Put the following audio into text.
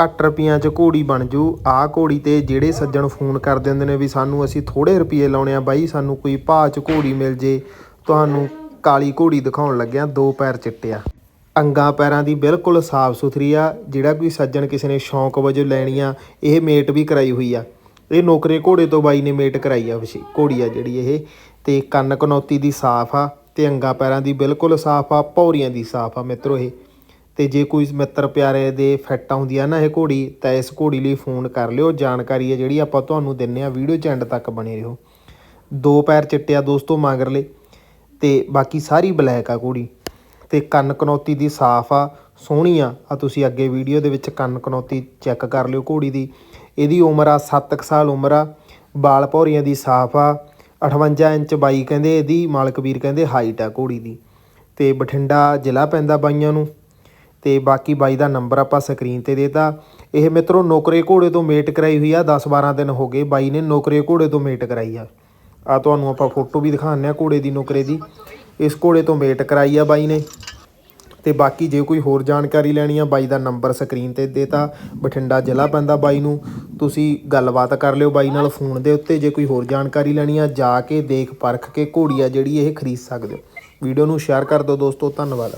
ਘੱਟ ਰੁਪਈਆਂ 'ਚ ਘੋੜੀ ਬਣ ਜੂ। ਆਹ ਘੋੜੀ ਤੇ ਜਿਹੜੇ ਸੱਜਣ ਫੋਨ ਕਰ ਦਿੰਦੇ ਨੇ ਵੀ ਸਾਨੂੰ ਅਸੀਂ ਥੋੜੇ ਰੁਪਈਏ ਲਾਉਣੇ ਆ ਬਾਈ, ਸਾਨੂੰ ਕੋਈ ਭਾਅ 'ਚ ਘੋੜੀ ਮਿਲ ਜੇ। ਤੁਹਾਨੂੰ ਕਾਲੀ ਘੋੜੀ ਦਿਖਾਉਣ ਲੱਗਿਆ ਦੋ ਪੈਰ ਚਿੱਟੇ ਆ। ਅੰਗਾਂ ਪੈਰਾਂ ਦੀ ਬਿਲਕੁਲ ਸਾਫ਼ ਸੁਥਰੀ ਆ। ਜਿਹੜਾ ਕੋਈ ਸੱਜਣ ਕਿਸੇ ਨੇ ਸ਼ੌਂਕ ਵਜੋਂ ਲੈਣੀ ਆ, ਇਹ ਮੇਟ ਵੀ ਕਰਾਈ ਹੋਈ ਆ। ਇਹ ਨੌਕਰੇ ਘੋੜੇ ਤੋਂ ਬਾਈ ਨੇ ਮੇਟ ਕਰਾਈ ਆ ਵਸ਼ੀ ਘੋੜੀ ਆ ਜਿਹੜੀ ਇਹ। ਤੇ ਕੰਨ ਕਨੌਤੀ ਦੀ ਸਾਫ਼ ਆ ਤੇ ਅੰਗਾਂ ਪੈਰਾਂ ਦੀ ਬਿਲਕੁਲ ਸਾਫ਼ ਆ ਭੌਰੀਆਂ ਦੀ ਸਾਫ਼ ਆ ਮਿੱਤਰੋ ਇਹ। ਤੇ ਜੇ ਕੋਈ ਮਿੱਤਰ ਪਿਆਰੇ ਦੇ ਫਿੱਟ ਆਉਂਦੀ ਆ ਨਾ ਇਹ ਘੋੜੀ, ਤਾਂ ਇਸ ਘੋੜੀ ਲਈ ਫੋਨ ਕਰ ਲਿਓ। ਜਾਣਕਾਰੀ ਹੈ ਜਿਹੜੀ ਆਪਾਂ ਤੁਹਾਨੂੰ ਦਿੰਨੇ ਆ ਵੀਡੀਓ ਚ ਐਂਡ ਤੱਕ ਬਣੇ ਰਹੋ। ਦੋ ਪੈਰ ਚਿੱਟੇ ਆ ਦੋਸਤੋ ਮਗਰਲੇ, ਤੇ ਬਾਕੀ ਸਾਰੀ ਬਲੈਕ ਆ ਘੋੜੀ। ਤੇ ਕੰਨ ਕਨੌਤੀ ਦੀ ਸਾਫ਼ ਆ, ਸੋਹਣੀ ਆ। ਆ ਤੁਸੀਂ ਅੱਗੇ ਵੀਡੀਓ ਦੇ ਵਿੱਚ ਕੰਨ ਕਨੌਤੀ ਚੈੱਕ ਕਰ ਲਿਓ ਘੋੜੀ ਦੀ। ਇਹਦੀ ਉਮਰ ਆ 7 ਸਾਲ ਉਮਰ ਆ ਬਾਲ ਭੌਰੀਆਂ ਦੀ ਸਾਫ਼ ਆ। 58 ਇੰਚ ਬਾਈ ਕਹਿੰਦੇ ਇਹਦੀ, ਮਾਲਕ ਵੀਰ ਕਹਿੰਦੇ ਹਾਈਟ ਆ ਘੋੜੀ ਦੀ। ਤੇ ਬਠਿੰਡਾ ਜ਼ਿਲ੍ਹਾ ਪੈਂਦਾ ਬਾਈਆਂ ਨੂੰ। ਤੇ ਬਾਕੀ ਬਾਈ ਦਾ ਨੰਬਰ ਆਪਾਂ ਸਕਰੀਨ ਤੇ ਦੇਤਾ। ਇਹ ਮਿੱਤਰੋ ਨੌਕਰੇ ਘੋੜੇ ਤੋਂ ਮੇਟ ਕਰਾਈ ਹੋਈ ਆ 10 12 ਦਿਨ ਹੋ ਗਏ ਬਾਈ ਨੇ ਨੌਕਰੇ ਘੋੜੇ ਤੋਂ ਮੇਟ ਕਰਾਈ ਆ। ਆ ਤੁਹਾਨੂੰ ਆਪਾਂ ਫੋਟੋ ਵੀ ਦਿਖਾਉਂਦੇ ਆ ਘੋੜੇ ਦੀ, ਨੌਕਰੇ ਦੀ। ਇਸ ਘੋੜੇ ਤੋਂ ਮੇਟ ਕਰਾਈ ਆ ਬਾਈ ਨੇ। ਤੇ ਬਾਕੀ ਜੇ ਕੋਈ ਹੋਰ ਜਾਣਕਾਰੀ ਲੈਣੀ ਆ, ਬਾਈ ਦਾ ਨੰਬਰ ਸਕਰੀਨ ਤੇ ਦੇਤਾ। ਬਠਿੰਡਾ ਜ਼ਿਲ੍ਹਾ ਪੈਂਦਾ ਬਾਈ ਨੂੰ। ਤੁਸੀਂ ਗੱਲਬਾਤ ਕਰ ਲਿਓ ਬਾਈ ਨਾਲ ਫੋਨ ਦੇ ਉੱਤੇ। ਜੇ ਕੋਈ ਹੋਰ ਜਾਣਕਾਰੀ ਲੈਣੀ ਆ, ਜਾ ਕੇ ਦੇਖ ਪਰਖ ਕੇ ਘੋੜੀ ਆ ਜਿਹੜੀ ਇਹ ਖਰੀਦ ਸਕਦੇ ਹੋ। ਵੀਡੀਓ ਨੂੰ ਸ਼ੇਅਰ ਕਰ ਦਿਓ ਦੋਸਤੋ, ਧੰਨਵਾਦ।